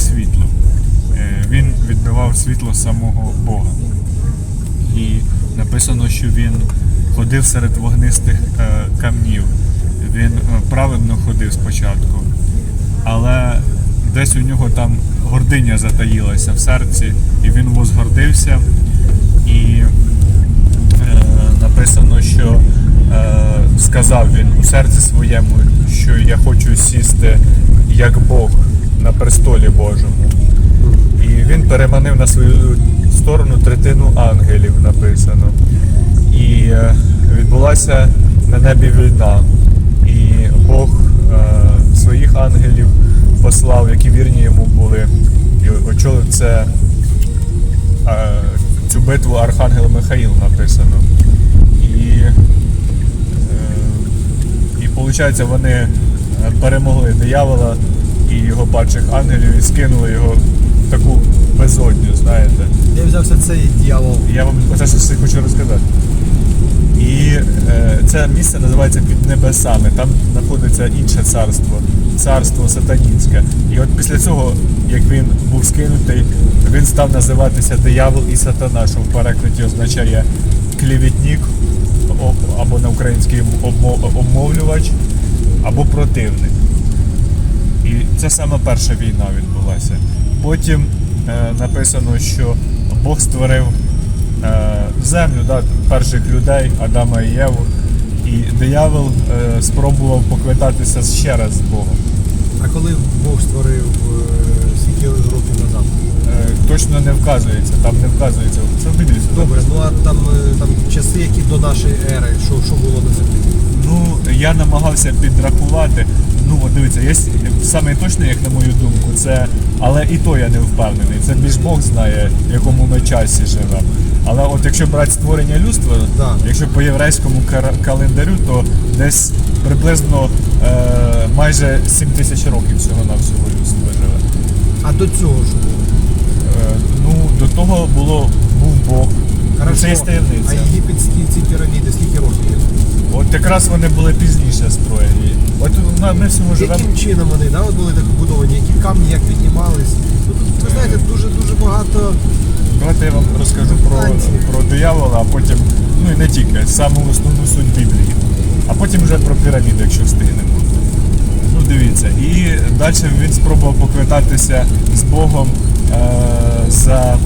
світло самого Бога. І написано, що він ходив серед вогнистих е, камнів. Він е, праведно ходив спочатку, але десь у нього там гординя затаїлася в серці, і він возгордився. І е, написано, що е, сказав він у серці своєму, що я хочу сісти як Бог на престолі Божому. І він переманив на свою сторону третину ангелів, написано. І е, відбулася на небі війна. І Бог е, своїх ангелів послав, які вірні йому були, і очолив це е, цю битву Архангел Михаїл написано. І, і виходить, вони перемогли диявола і його падших ангелів і скинули його в таку безодню, знаєте. Де взявся цей дьявол? Я вам оце щось і хочу розказати. І е, це місце називається під небесами. Там знаходиться інше царство, царство сатанінське. І от після цього, як він був скинутий, він став називатися диявол і сатана, що в перекладі означає клівітник, о- або на українській обмовлювач, або противник. І це саме перша війна відбулася. Потім е, написано, що Бог створив е, землю, да, перших людей, Адама і Єву. І диявол е, спробував поквитатися ще раз з Богом. А коли Бог створив е, скільки років назад? Е, точно не вказується, там не вказується. Це в Біблії. все Добре, ну а там, е, там часи, які до нашої ери, що, що було на землі? Ну, я намагався підрахувати. Ну, от дивіться, є саме точно, як на мою думку, це, але і то я не впевнений. Це більш Бог знає, в якому ми часі живемо. Але от якщо брати створення людства, Да. якщо по єврейському календарю, то десь приблизно е, майже 7 тисяч років всього на всього людства живе. А до цього ж було? Е, ну, до того було був Бог. Ну, Це є а єгипетські ці піраміди скільки років? От якраз вони були пізніше строєні. От ми- ми всього живемо. Яким чином вони да, от були так побудовані, які камні, як піднімались? Ну, тут, ви знаєте, дуже дуже багато. Давайте я вам розкажу про, про диявола, а потім, ну і не тільки, саму основну суть Біблії. А потім вже про піраміди, якщо встигнемо. Ну дивіться, і далі він спробував поквитатися з Богом е, за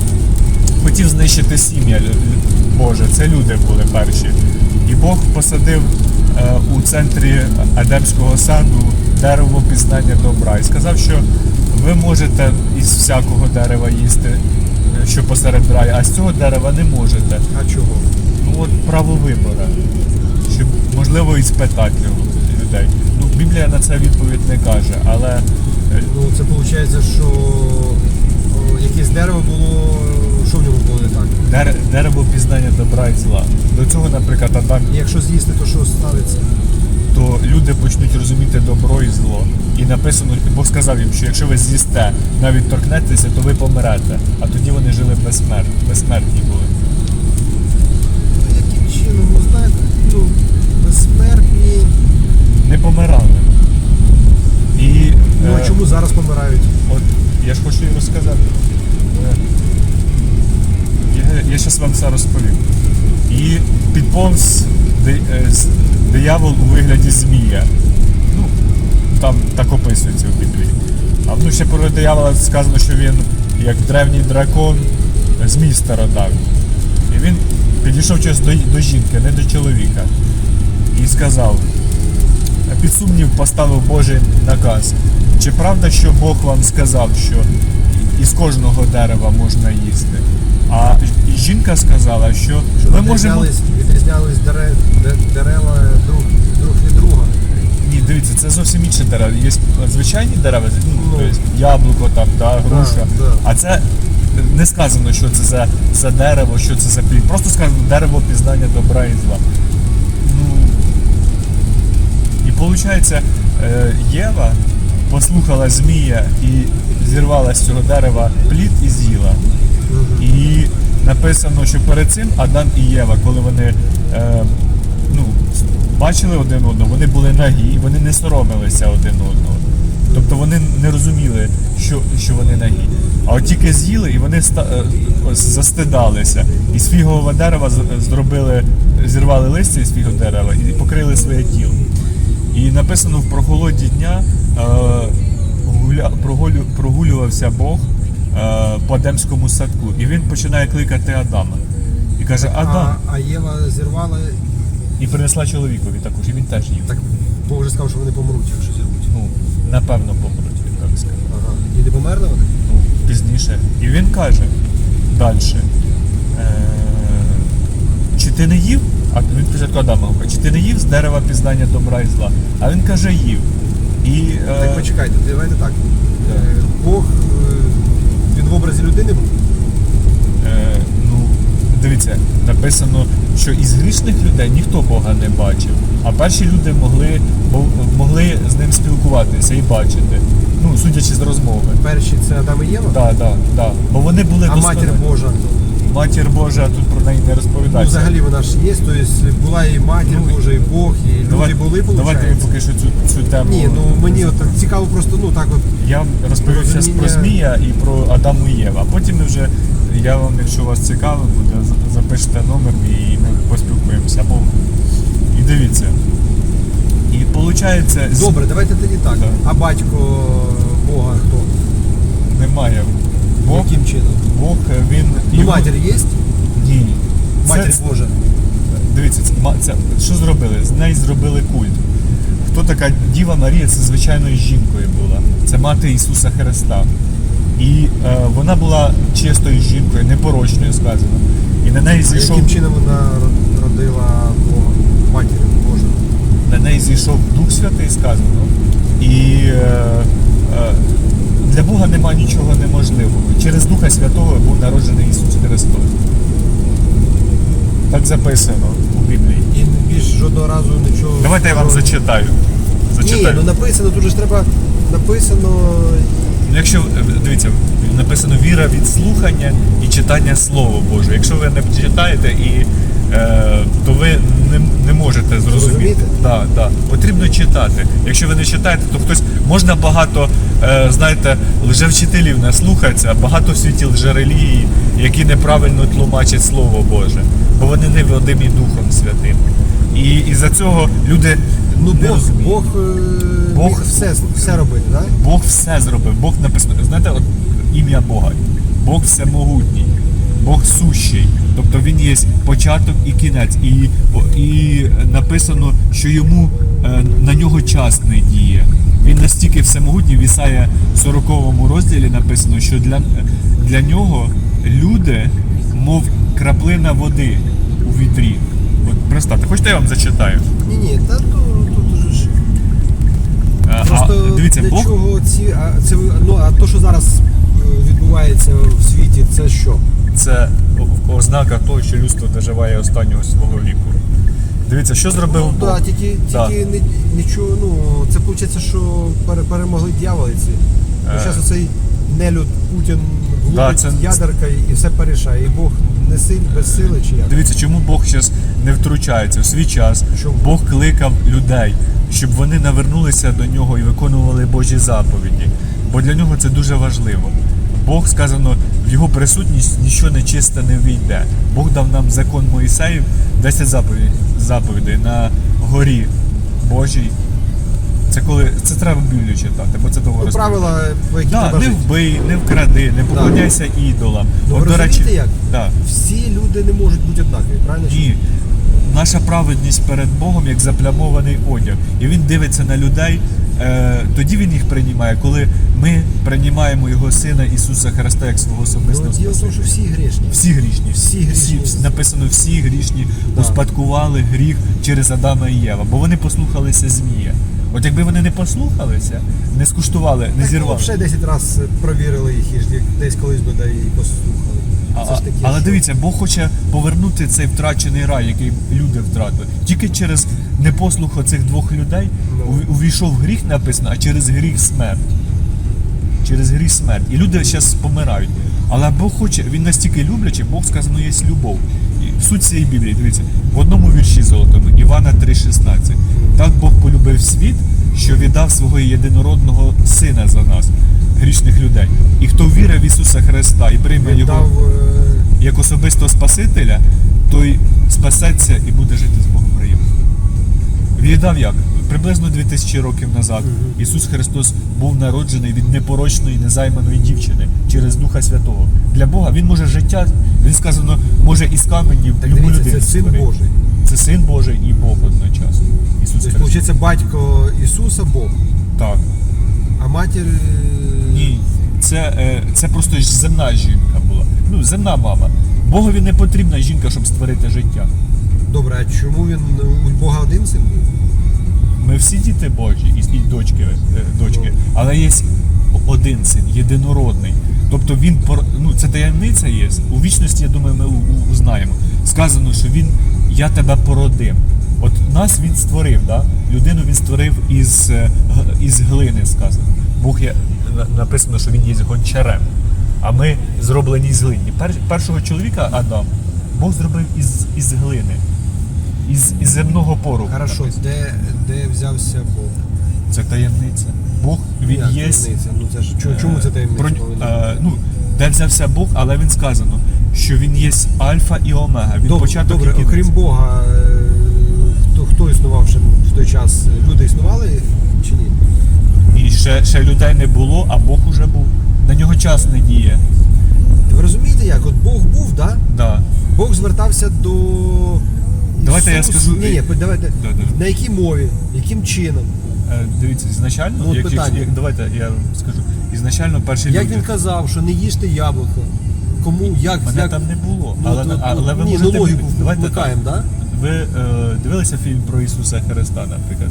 хотів знищити сім'я Боже, це люди були перші. І Бог посадив е, у центрі Едемського саду дерево пізнання добра і сказав, що ви можете із всякого дерева їсти, е, що посеред раю, а з цього дерева не можете. А чого? Ну от право вибору, щоб можливо і спитати людей. Ну, Біблія на це відповідь не каже, але е, Ну це виходить, що якесь дерево було. Що в ньому було не так? дер- дерево пізнання добра і зла. До цього, наприклад, Адам І якщо з'їсти, то що станеться? то люди почнуть розуміти добро і зло. І написано, Бог сказав їм, що якщо ви з'їсте, навіть торкнетеся, то ви помрете. А тоді вони жили безсмертні, безсмертні були. Ну, яким чином, ну знаєте, ну, безсмертні. Не помирали. І Ну е, чому зараз помирають? от я ж хочу і розказати. Е, Я, я зараз вам все розповім. І підповз е, диявол у вигляді змія. Ну, там так описується в Біблії. А ну ще про диявола сказано, що він як древній дракон, змій стародавній. І він підійшов щось до, до жінки, не до чоловіка. І сказав, під сумнів поставив Божий наказ. Чи правда, що Бог вам сказав, що із кожного дерева можна їсти? А жінка сказала, що, ми можемо. відрізнялись, відрізнялись дере, де- дерева друг, друг від друга. Ні, дивіться, це зовсім інші дерева. Є звичайні дерева, ну, Ну. тобто яблуко, там, да, груша. да. А це не сказано, що це за, за дерево, що це за плід. Просто сказано дерево пізнання добра і зла. Ну, і виходить, Єва послухала Змія і зірвала з цього дерева плід і з'їла. І написано, що перед цим Адам і Єва, коли вони е, ну, бачили один одного, вони були нагі, і вони не соромилися один одного. Тобто вони не розуміли, що, що вони нагі. А от тільки з'їли, і вони ста- е, застидалися. І з фігового дерева зробили, зірвали листя з фігового дерева і покрили своє тіло. І написано в прохолоді дня е, прогулювався Бог по Едемському садку. І він починає кликати Адама. І каже, Адам, А, а Єва зірвала, і принесла чоловікові також, і він теж їв. так Бог вже сказав, що вони помруть, якщо зірвуть. Ну, напевно, помруть, він так сказав. Ага. І не померли вони? ну, пізніше. І він каже далі. Е, чи ти не їв? А він спочатку Адама говорить, чи ти не їв з дерева пізнання добра і зла? А він каже, їв. І, е, Так почекайте, давайте так. Е, Бог е, в образі людини був. е, ну, дивіться, написано, що із грішних людей ніхто Бога не бачив. А перші люди могли, могли з ним спілкуватися і бачити. Ну, судячи з розмови. Перші це Адам і Єва, Так, так, так. Бо вони були а матір. Божа. Матір Божа тут про неї не Ну, взагалі вона ж є, тобто була і матір Ну, Божа, і Бог, і люди Давай- були, Давайте ми поки що цю, цю тему. Ні, ну мені от цікаво просто, ну так от. Я розповів зараз про Змія і про Адаму і Єва. А потім ми вже, я вам, якщо вас цікаво буде, запишете номер і ми поспілкуємося. Або... І дивіться. І виходить, Добре, давайте тоді так. Так. А батько Бога хто? немає. Бог, Яким чином? Бог він. Ну, його- матір є? Ні. Матір Божа. Дивіться, це, це, що зробили? З неї зробили культ. Хто така Діва Марія? Це звичайною жінкою була. Це мати Ісуса Христа. І е, вона була чистою жінкою, непорочною сказано. І на неї А зійшов, яким чином вона родила Бога? Матір Божа. на неї зійшов Дух Святий сказано. І е, е, для Бога нема нічого неможливого. Через Духа Святого був народжений Ісус Христос. Так записано у Біблії. І більш жодного разу нічого. Давайте я вам зачитаю. Ні, ну написано, тут же ж треба написано. Ну, Якщо е, дивіться, написано віра від слухання і читання Слова Боже. Якщо ви не читаєте і е, то ви не, не можете зрозуміти. Зрозуміти? Да, да. Потрібно читати. Якщо ви не читаєте, то хтось можна багато, е, знаєте, лжевчителів не слухатися, багато в світі лжерелігії, які неправильно тлумачать Слово Боже, бо вони не водимі Духом Святим. І із-за цього люди Ну, не Бог. Бог, е, Бог- міг все, все робити, так? Бог все зробив. Бог написано, знаєте, от ім'я Бога. Бог всемогутній, Бог сущий. Тобто він є початок і кінець. І, і написано, що йому е, на нього час не діє. Він настільки всемогутній, в Ісая 40 розділі написано, що для, для нього люди, мов краплина води у відрі. От представте, хочете я вам зачитаю? Ні, ні, та тут уже ж. А, Просто дивіться, для Бог чого ці. А, це, ви- ну, а то, що зараз е, відбувається в світі, це що? це о- ознака того, що людство доживає останнього свого віку. Дивіться, що зробив Ну, Бог. да, тільки, Да. тільки не, нічого, ну, це виходить, що пере- перемогли дьяволиці. Е. Зараз оцей нелюд Путін влупить Да, це- ядерка і все порішає. І Бог не силь, без сили чи як? Дивіться, чому Бог зараз не втручається в свій час. Бог кликав людей, щоб вони навернулися до нього і виконували Божі заповіді. Бо для нього це дуже важливо. Бог сказано, в його присутність нічого нечисте не війде. Бог дав нам закон Моїсеїв 10 заповідей, заповідей на горі Божій. Це коли це треба Біблію читати, бо це довго Ну, правила, по яких Да, треба не жити. вбий, не вкради, не поклоняйся ідолам. Ну, От, ви розумієте як? Да. Всі люди не можуть бути однакові, правильно? Ні. Наша праведність перед Богом як заплямований одяг. І він дивиться на людей, е, тоді він їх приймає, коли ми приймаємо його сина Ісуса Христа як свого особистого діло в тому, що всі грішні. Всі грішні, Всі грішні. всі- написано, всі грішні Да. успадкували гріх через Адама і Єва, бо вони послухалися Змія. От якби вони не послухалися, не скуштували, не Так, ну, зірвали. ще 10 разів провірили їх і десь колись би да і послухали. Це ж таке, але що- дивіться, Бог хоче повернути цей втрачений рай, який люди втратили. Тільки через непослух оцих двох людей Ну. увійшов гріх, написано, а через гріх смерть. Через гріх смерть. І люди зараз помирають. Але Бог хоче, він настільки люблячий, Бог сказано, є любов. І суть цієї Біблії, дивіться, в одному вірші золотому, Івана 3,16. Так Бог полюбив світ, що віддав свого єдинородного сина за нас. Грішних людей. І хто вірить в Ісуса Христа і прийме Його е, як особистого Спасителя, той спасеться і буде жити з Богом раю. Віддав як? Приблизно 2000 років назад Ісус Христос був народжений від непорочної, незайманої дівчини через Духа Святого. Для Бога Він може життя, він сказано, може із каменів любу людину це син створити. Божий. Це син Божий і Бог одночасно. Ісус Тобто, Христос. батько Ісуса Бог, Так. А матір. е, Ні. Це, е, це просто земна жінка була. Ну, земна мама. Богові не потрібна жінка, щоб створити життя. Добре, а чому він у Бога один син був? Ми всі діти Божі і, дочки, е, дочки, Ну. але є один син, єдинородний. Тобто він ну, це таємниця є. У вічності, я думаю, ми узнаємо. Сказано, що він я тебе породив. От нас він створив, да? людину він створив із, із глини, сказано. Бог є на- написано, що він є гончарем. А ми зроблені з глині. Пер, першого чоловіка Адам Бог зробив із, із глини, із, із земного пороху. Хорошо, де, де взявся Бог? Це таємниця. Бог він Як є. таємниця? Ну це ж чому, чому це таємниця? Про, повинна е, ну, де взявся Бог, але він сказано, що він є альфа і омега. Він Добре, початок добре окрім Бога, е, хто, хто існував ще в той час? Люди існували? І ще, ще людей не було, а Бог уже був. На нього час не діє. Ви розумієте як? От Бог був, да? Да. Бог звертався до. Давайте я скажу- Ні, давайте. Да, да. На якій мові? Яким чином? Е, дивіться, ізначально, Ну, от як, як, питання. як- давайте я вам скажу. Ізначально перші Як люди. він казав, що не їжте яблуко? Кому, як, Мене як... там не було. Ну, але, то- але ви ні, можете ну логіку давайте вмикаємо, так. да? Ви е, дивилися фільм про Ісуса Христа, наприклад?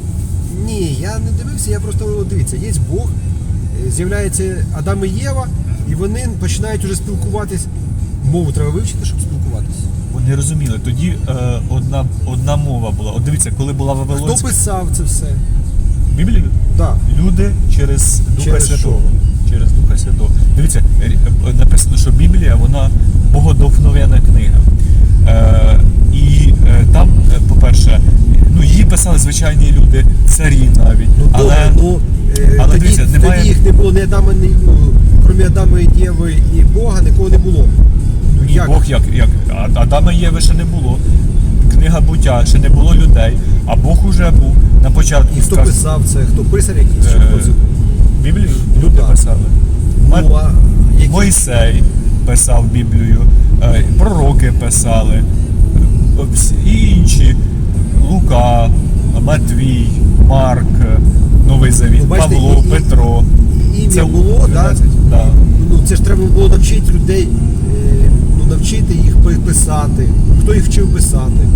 Ні, я не дивився, я просто дивіться, є Бог, е, з'являється Адам і Єва, і вони починають уже спілкуватись. Мову треба вивчити, щоб спілкуватися. Вони розуміли. Тоді е, одна, одна мова була. От дивіться, коли була Хто писав це все? Біблію, Так. люди через Духа Через Святого. Через Духа Святого. Дивіться, е, е, написано, що Біблія вона богодохновена книга. Е, і е, там, по-перше, ну її писали звичайні люди, царі навіть. Ну, але ну, е, але тоді, дивіться, немає- тоді їх не було ні Адама, ні, ну, крім Адама і Єви і Бога, нікого не було. Ну, Ні, Бог як, як Адама і Єви ще не було. Книга буття, ще не було людей, а Бог уже був на початку. І хто сказано. писав це? Хто писар якийсь? Е. Біблію люди так. писали. Ма- Ну, а які? Мойсей писав Біблію, е, пророки писали, е, і інші. Лука, Матвій, Марк, Новий Завіт, Ну, бачите, Павло, і- Петро. Ім'я Це було, так? 12, да. Ну це ж треба було навчити людей, е, ну, навчити їх писати. Хто їх вчив писати?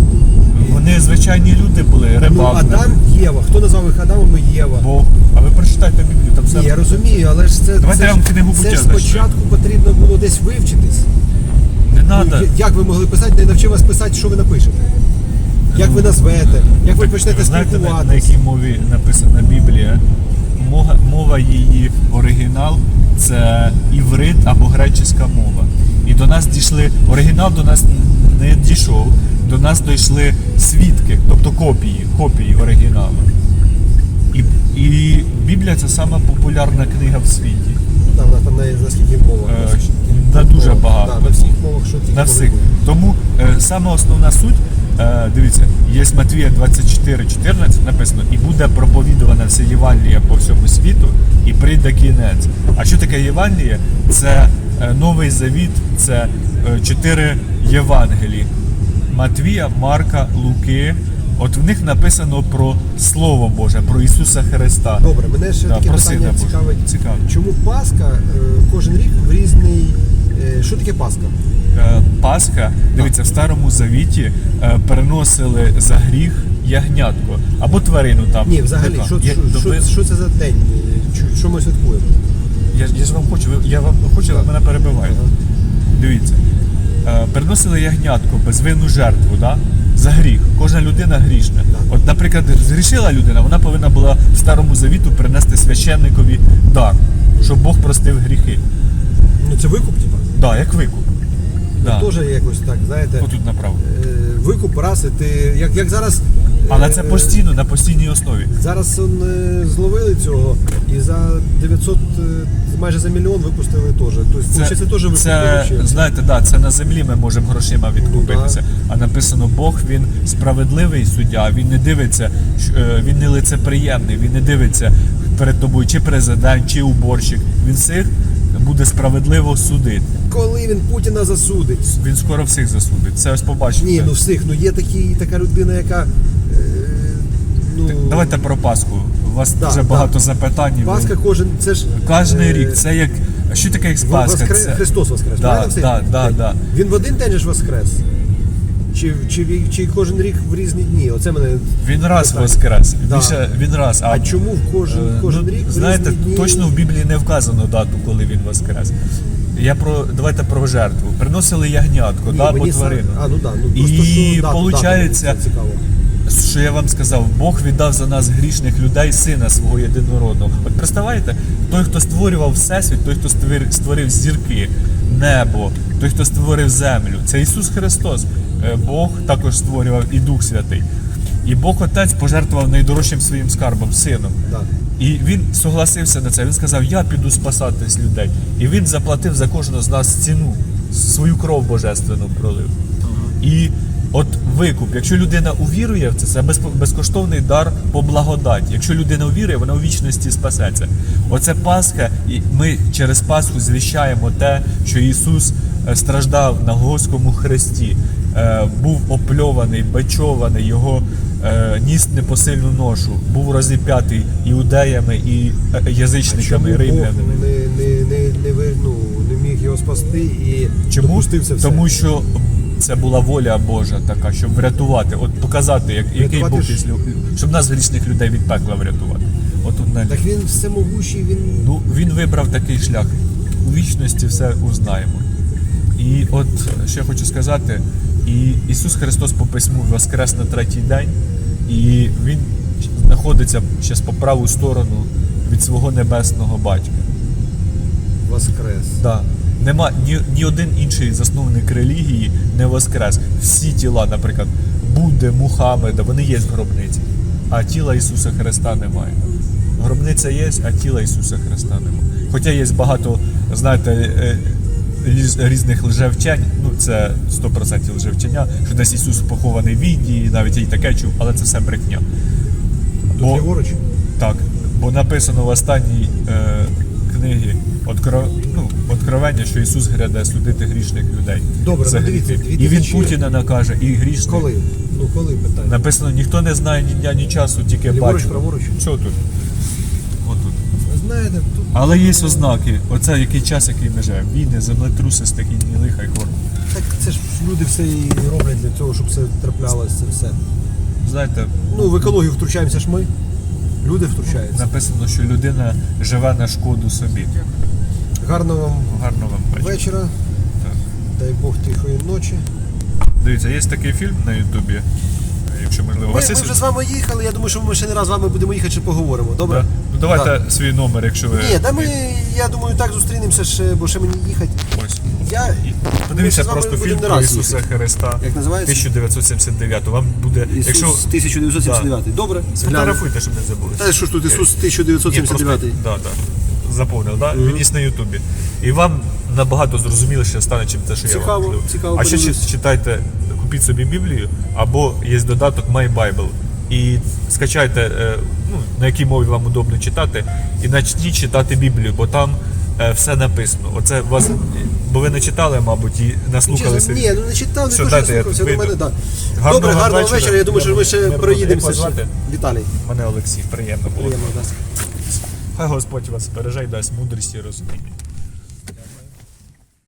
Вони звичайні люди були, Ну. Адам, Єва. Хто назвав їх Адамом і Єва? Бог. А ви прочитайте Біблію, там все. Ні, я розумію, але ж це, Давайте це, ж- книгу це ж спочатку потрібно було десь вивчитись. Не Ну, треба. я- як ви могли писати, не навчив вас писати, що ви напишете? Як ви назвете? Як ви почнете знаєте, на, на якій мові написана Біблія? Мова, мова її оригінал це іврит або греческа мова. І до нас дійшли, оригінал до нас не дійшов, до нас дійшли свідки, тобто копії, копії оригіналу. І, і Біблія це сама популярна книга в світі. Там, на, там на, на скільки мовах? Е, На дуже багато. Да, на всіх мовах, що тільки На всіх. бути. Тому е, саме основна суть, дивіться, є Матвія 24, 14 написано, і буде проповідувана вся Євангелія по всьому світу, і прийде кінець. А що таке Євангеліє? Це е, Новий Завіт, це е, чотири Євангелії. Матвія, Марка, Луки. От в них написано про Слово Боже, про Ісуса Христа. Добре, мене ще Да, таке питання цікавить. Цікавить. Чому Пасха е, кожен рік в різний. е, Що таке Пасха? Пасха, дивіться, в старому завіті е, переносили за гріх ягнятко або тварину там. Ні, взагалі, що, Я, що, ви- що, що це за день? Що- Що ми святкуємо? я, ж- я ж вам хочу, ви- я вам хочу, ви мене перебиваєте. Дивіться, е, переносили ягнятко, безвинну жертву, да? за гріх. Кожна людина грішна. От, наприклад, згрішила людина, вона повинна була в старому завіту принести священникові дар, щоб Бог простив гріхи. Ну це викуп, типа. Да, як викуп. Да. Теж якось так, знаєте. Отут направо. е, Викуп раз, і ти. Як, як зараз. Але е, це постійно, на постійній основі. Зараз он, е, зловили цього і за 900 е, майже за мільйон випустили теж. Тобто, це, це теж це, знаєте, да, це на землі ми можемо грошима відкупитися. А написано, Бог він справедливий суддя, він не дивиться, що, е, він не лицеприємний, він не дивиться перед тобою чи президент, чи уборщик. Він всіх буде справедливо судити. Коли він Путіна засудить. Він скоро всіх засудить. Це ось побачите. Ні, ну всіх, ну є такі, така людина, яка. Е, ну, Давайте про Пасху. У вас Да, дуже да. багато запитань. і Пасха кожен, це ж. Е, рік. Це як. Що таке як Пасха? Воскр... Це... Христос Воскрес. Да, да, да, да. Він в один день ж Воскрес. Чи, чи, чи кожен рік в різні дні? Оце мене. Він раз питання. воскрес. Да. Більше він раз. А чому в кожен, Е, кожен ну, рік? в Знаєте, різні дні? точно в Біблії не вказано дату, коли він воскрес. Я про давайте про жертву. Приносили ягнятко, Ні, да, або тварину. А, ну да, ну І що дату, дату, цікаво. Що я вам сказав, Бог віддав за нас грішних людей сина свого єдинородного. От представляєте, той, хто створював всесвіт, той, хто створив зірки, небо, той, хто створив землю, це Ісус Христос. Е, Бог також створював і Дух Святий. І Бог Отець пожертвував найдорожчим своїм скарбом, сином. Да. І він согласився на це. Він сказав: Я піду спасатись людей. І він заплатив за кожного з нас ціну, свою кров божественну пролив. І от викуп, якщо людина увірує в це, це безкоштовний дар по благодаті. Якщо людина увірує, вона у вічності спасеться. Оце Пасха, і ми через Пасху звіщаємо те, що Ісус е, страждав на Господському хресті, був опльований, бечований, його е, ніс непосильну ношу, був розіп'ятий іудеями і е, язичниками, римлянами. не, не, не, не, ну, не міг його спасти і Чому? все? Тому що це була воля Божа така, щоб врятувати, от показати, як, який Врятувати ж- із лю- щоб нас грішних людей від пекла врятувати. От одне. Так він всемогущий, він Ну він вибрав такий шлях. У вічності все узнаємо. І от я хочу сказати, і Ісус Христос по письму воскрес на третій день, і Він знаходиться зараз по праву сторону від свого небесного батька. воскрес. Да. Нема ні, ні один інший засновник релігії не воскрес. Всі тіла, наприклад, Будди, Мухаммеда, вони є в гробниці, а тіла Ісуса Христа немає. Гробниця є, а тіла Ісуса Христа немає. Хоча є багато, знаєте, е, різних лжевчень, ну це 100% лжевчення, що десь Ісус похований в Індії, навіть я й таке чув, але це все брехня. Тут ліворуч. Так, бо написано в останній е, книгі откро, ну, Откровення, що Ісус гряде судити грішних людей. Добре, за ну дивіться, гріхи. І він Путіна накаже, і грішних. Коли? Ну коли питання? Написано, ніхто не знає ні дня, ні часу, тільки Ліворуч, бачить. праворуч? Що тут? Знаєте, тут Але є ознаки. Оце який час, який ми живемо. Війни, землетруси, стихійні лиха і корм. так це ж люди все і роблять для цього, щоб це траплялося, це все. Знаєте, Ну, в екологію втручаємося ж ми. Люди втручаються. написано, що людина живе на шкоду собі. Гарного вам Гарно вам вечора. Так. Дай Бог тихої ночі. Дивіться, є такий фільм на Ютубі. Якщо можливо, у Ми, вас є ми вже з вами їхали, я думаю, що ми ще не раз з вами будемо їхати, ще поговоримо. Добре? Да? Ну давайте свій номер, якщо ви. Ні, да ми, я думаю, так зустрінемося, ще, бо ще мені їхати. Ось. Я... І Подивіться ми з вами просто будемо фільм не про раз Ісуса їхати. Христа. Як називається? 1979. Вам буде. Ісус Якщо 1979. Добре? сфотографуйте, щоб не забули. Та що ж тут Ісус Ні, просто, да, да. Заповнив, да? Він є на Ютубі. І вам набагато зрозуміліше стане, чим те, що я Цікаво, вам кажу. цікаво А ще подивлюсь. чи- читайте, купіть собі Біблію, або є додаток My Bible. І скачайте, е, ну, на якій мові вам удобно читати, і почніть читати Біблію, бо там е, все написано. Оце вас, бо ви не читали, мабуть, і наслухалися. Ні, ну не читав, не Все, то, дайте, я слухався, мене, да. Гарного Добре, вам гарного вечора. Я думаю, що ми ще Мирного. проїдемося. Як вас звати? Віталій. Мене Олексій, приємно було. Приємно, да. Хай Господь вас береже і дасть мудрість і розуміння.